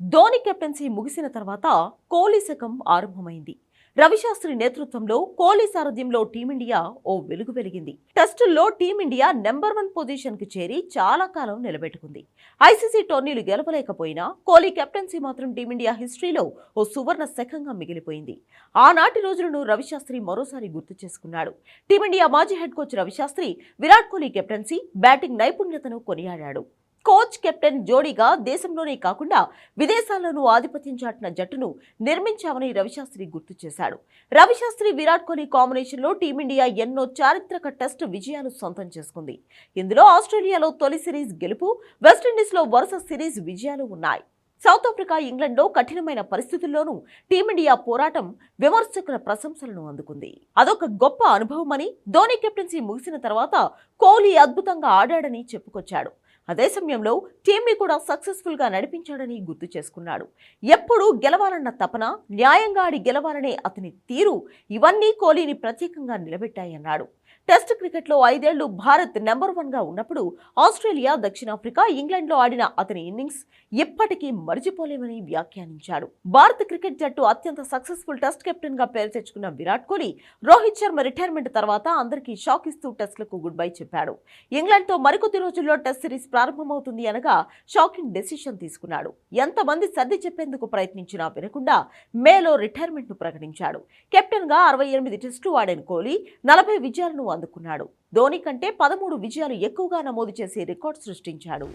Dhoni captaincy ముగిసిన తర్వాత కోహ్లీ శకం ఆరంభమైంది. రవిశాస్త్రి నేతృత్వంలో కోహ్లీ సారథ్యంలో టీమిండియా ఓ వెలుగు వెలిగింది. టెస్టుల్లో టీమిండియా నెంబర్ వన్ పొజిషన్కి చేరి చాలా కాలం నిలబెట్టుకుంది. ఐసీసీ టోర్నీలు గెలవలేకపోయినా కోహ్లీ కెప్టెన్సీ మాత్రం టీమిండియా హిస్టరీలో ఓ సువర్ణ శకంగా మిగిలిపోయింది. ఆనాటి రోజులను రవిశాస్త్రి మరోసారి గుర్తు చేసుకున్నాడు. టీమిండియా మాజీ head coach Ravi Shastri Virat Kohli captaincy batting నైపుణ్యతను కొనియాడాడు. కోచ్ కెప్టెన్ జోడీగా దేశంలోనే కాకుండా విదేశాల్లోనూ ఆధిపత్యం చాటిన జట్టును నిర్మించామని రవిశాస్త్రి గుర్తు చేశాడు. రవిశాస్త్రి విరాట్ కోహ్లీ కాంబినేషన్లో టీమిండియా ఎన్నో చారిత్రక టెస్ట్ విజయాలు సొంతం చేసుకుంది. ఇందులో ఆస్ట్రేలియాలో తొలి సిరీస్ గెలుపు వెస్టిండీస్లో వరుస సిరీస్ విజయాలు ఉన్నాయి. సౌత్ ఆఫ్రికా ఇంగ్లండ్లో కఠినమైన పరిస్థితుల్లోనూ టీమిండియా పోరాటం విమర్శకుల ప్రశంసలను అందుకుంది. అదొక గొప్ప అనుభవమని ధోని కెప్టెన్సీ ముగిసిన తర్వాత కోహ్లీ అద్భుతంగా ఆడాడని చెప్పుకొచ్చాడు. అదే సమయంలో టీంని కూడా సక్సెస్ఫుల్గా నడిపించాడని గుర్తు చేసుకున్నాడు. ఎప్పుడూ గెలవాలన్న తపన న్యాయంగా ఆడి గెలవాలనే అతని తీరు ఇవన్నీ కోహ్లీని ప్రత్యేకంగా నిలబెట్టాయన్నాడు. టెస్ట్ క్రికెట్లో ఐదేళ్ళు భారత్ నెంబర్ వన్గా ఉన్నప్పుడు ఆస్ట్రేలియా దక్షిణాఫ్రికా ఇంగ్లాండ్లో ఆడిన అతని ఇన్నింగ్స్ ఎప్పటికీ మరిచిపోలేమని వ్యాఖ్యానించాడు. భారత క్రికెట్ జట్టు అత్యంత సక్సెస్ఫుల్ టెస్ట్ కెప్టెన్గా పేరు తెచ్చుకున్న విరాట్ కోహ్లీ రోహిత్ శర్మ రిటైర్మెంట్ తర్వాత అందరికీ షాక్ ఇస్తూ టెస్ట్లకు గుడ్ బై చెప్పాడు. ఇంగ్లాండ్తో మరికొద్ది రోజుల్లో టెస్ట్ సిరీస్ ప్రారంభమవుతుంది అనగా షాకింగ్ డెసిషన్ తీసుకున్నాడు. ఎంతమంది సర్ది చెప్పేందుకు ప్రయత్నించినా వినకుండా మేలో రిటైర్మెంట్ను ప్రకటించాడు. కెప్టెన్గా అరవై ఎనిమిది టెస్టు ఆడిన కోహ్లీ నలభై విజయాలను అందుకున్నాడు. ధోని కంటే పదమూడు విజయాలు ఎక్కువగా నమోదు చేసే రికార్డు సృష్టించాడు.